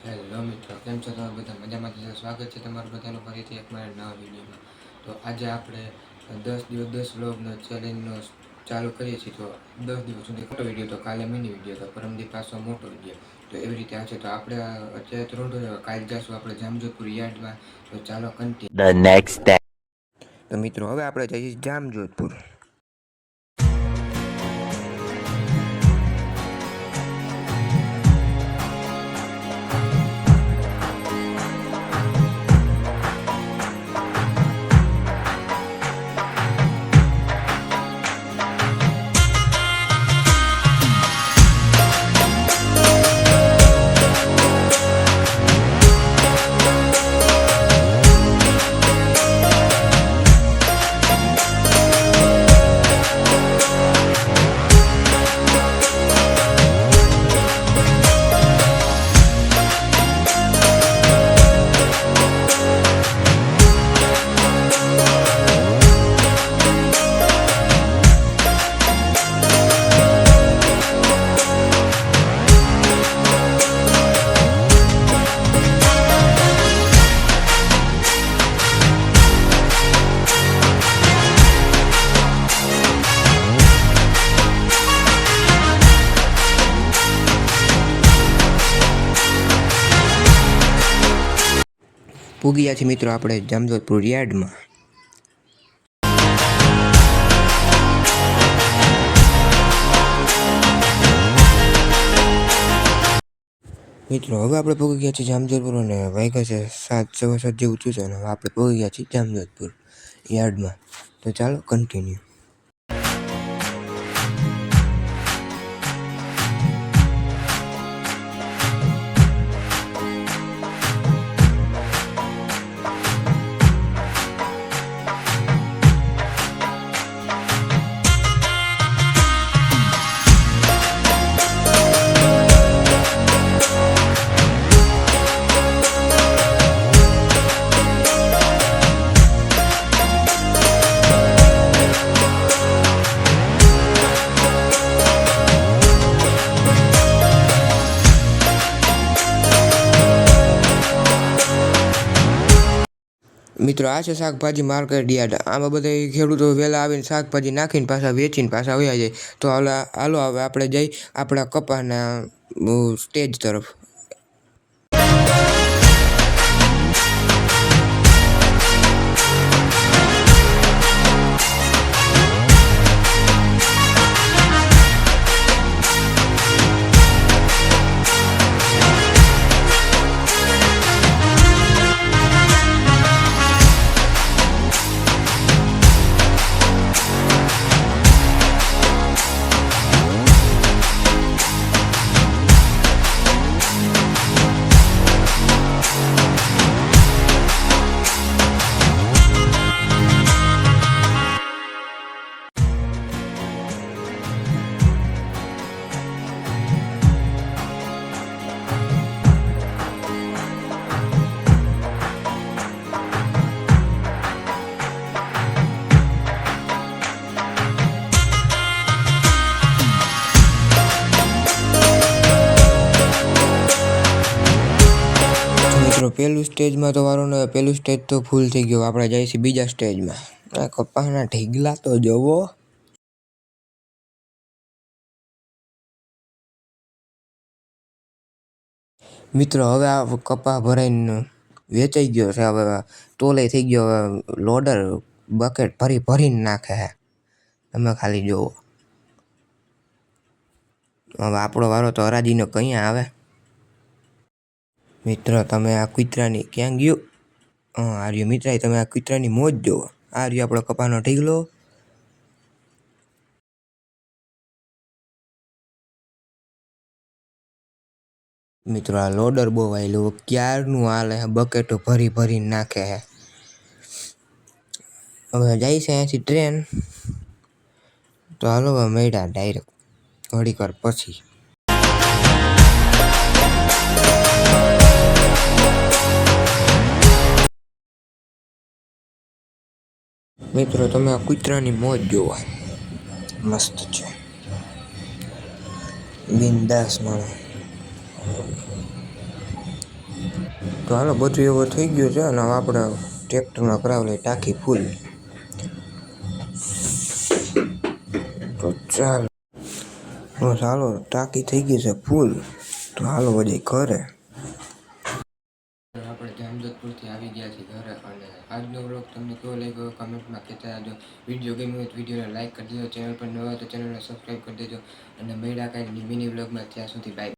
Hello મિત્રો કેમ છો? તમે બધા મજામાં છો? સ્વાગત છે તમારું બધાનું ફરીથી એક મારા નવા વિડીયોમાં. તો આજે આપણે દસ દિવસ દસ વ્લોગનો ચેલેન્જનો ચાલુ કરીએ છીએ. તો દસ દિવસ સુધી મોટો વીડિયો તો કાલે મિની વીડિયો તો પરમદી પાછો મોટો વીડિયો. તો એવી રીતે આવશે તો આપણે અત્યારે ત્રણ કાલે જશું આપણે જામજોધપુર યાર્ડમાં. તો ચાલો કન્ટિન્યુ તો મિત્રો હવે આપણે જઈએ જામજોધપુર. પૂગી ગયા છીએ મિત્રો આપણે જામજોધપુર યાર્ડમાં. મિત્રો, હવે આપણે પહોંચી ગયા છીએ જામજોધપુર અને વાગ્યા છે સાત, સવા સાત જેવું થયું છે અને હવે આપણે પહોંચી ગયા છીએ જામજોધપુર યાર્ડમાં. તો ચાલો કન્ટિન્યુ મિત્રો, આ છે શાકભાજી માર્કેટ યાર્ડ. આમાં બધા ખેડૂતો વહેલા આવીને શાકભાજી નાખીને પાછા વેચીને પાછા વયા જાય. તો હાલો હાલો, હવે આપણે જઈ આપણા કપાના સ્ટેજ તરફ. મિત્રો પહેલું સ્ટેજમાં તો વારો ને પહેલું સ્ટેજ તો ફૂલ થઈ ગયો. આપણે જઈએ છીએ બીજા સ્ટેજમાં. આ કપાના ઢીગલા તો જવો. મિત્રો, હવે આ કપા ભરાઈને વેચાઈ ગયો છે. હવે તોલે થઈ ગયો. હવે લોડર બકેટ ભરી ભરીને નાખે છે. તમે ખાલી જુઓ હવે આપણો વારો તો હરાજીનો કંઈ આવે? મિત્ર, તમે આ કૂતરાની ક્યાં ગયો? આર્યો મિત્ર તમે આ કૂતરાની મોજ જો આર્યો, આપણો કપાનો ઢીગલો. મિત્રો, આ લોડર બહુ આવેલું ક્યારનું હાલે બકેટો ભરી ભરીને નાખે હે. હવે જાય છે અહીંયાથી ટ્રેન. તો હાલો હવે મેળા ડાયરેક્ટ ઘડીક કર પછી. મિત્રો, તમે આ કૂતરાની મોજ જોવા. મસ્ત છે. બિંદાસ માણો તો હાલો, બધું એવું થઈ ગયું છે અને આપણે ટ્રેક્ટરમાં કરાવેલી ટાંકી ફૂલ. તો ચાલો. ચાલો, ટાંકી થઈ ગઈ છે ફૂલ. તો હાલો બધી ઘરે. આપણે જામજોધપુરથી આવી ગયા છીએ. અને આજનો વ્લોગ તમને કેવો લાગ્યો? કમેન્ટમાં કહેતા રહેજો. વીડિયો ગમ્યો તો વિડીયોને લાઇક કરી દેજો. ચેનલ પર નવા તો ચેનલને સબસ્ક્રાઈબ કરી દેજો. અને મેળા કાંઈ મિની વ્લોગમાં ત્યાં સુધી બાય